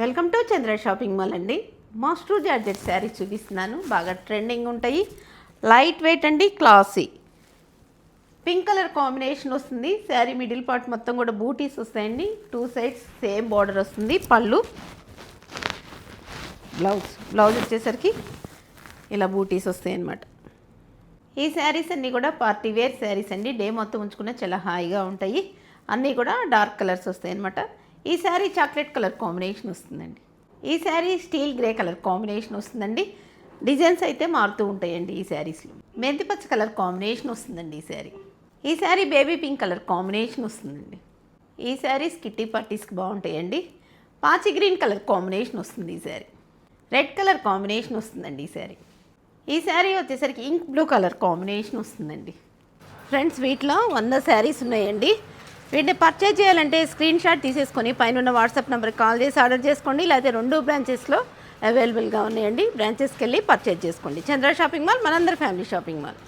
Welcome to Chandra shopping mall అండి. Most georgette sari చూపిస్తున్నాను. బాగా ట్రెండింగ్ ఉంటాయి. లైట్ వెయిట్ అండి క్లాసీ పింక్ కలర్ కాంబినేషన్ వస్తుంది. శారీ మిడిల్ పార్ట్ మొత్తం కూడా బూటీస్ వస్తాయండి. టూ సైడ్స్ సేమ్ బార్డర్ వస్తుంది. పళ్ళు. బ్లౌజ్ బ్లౌజ్ వచ్చేసరికి ఇలా బూటీస్ వస్తాయి అన్నమాట ఈ శారీస్ అన్నీ కూడా పార్టీ వేర్ శారీస్ అండి. డే మొత్తం ఉంచుకున్న చాలా హాయిగా ఉంటాయి. అన్నీ కూడా డార్క్ కలర్స్ వస్తాయి అన్నమాట ఈ శారీ చాక్లెట్ కలర్ కాంబినేషన్ వస్తుందండి. ఈ sari steel grey colour combination వస్తుందండి. డిజైన్స్ అయితే మారుతూ ఉంటాయండి ఈ శారీస్లో. మెంతిపచ్చ కలర్ కాంబినేషన్ వస్తుందండి ఈ శారీ. ఈ sari baby pink colour combination వస్తుందండి. ఈ శారీస్ కిట్టి పార్టీస్కి బాగుంటాయండి. పాచి గ్రీన్ కలర్ కాంబినేషన్ వస్తుంది ఈ శారీ. రెడ్ కలర్ కాంబినేషన్ వస్తుందండి ఈ శారీ. ఈ శారీ వచ్చేసరికి ఇంక్ బ్లూ కలర్ కాంబినేషన్ వస్తుందండి. ఫ్రెండ్స్ వీటిలో వంద శారీస్ ఉన్నాయండి. వీటిని పర్చేజ్ చేయాలంటే స్క్రీన్ షాట్ తీసేసుకొని పైన ఉన్న వాట్సాప్ నెంబర్కి కాల్ చేసి ఆర్డర్ చేసుకోండి. లేకపోతే రెండు బ్రాంచెస్లో అవైలబుల్గా ఉన్నాయండి. బ్రాంచెస్కి వెళ్ళి పర్చేజ్ చేసుకోండి. చంద్ర షాపింగ్ మాల్ మనందరి ఫ్యామిలీ షాపింగ్ మాల్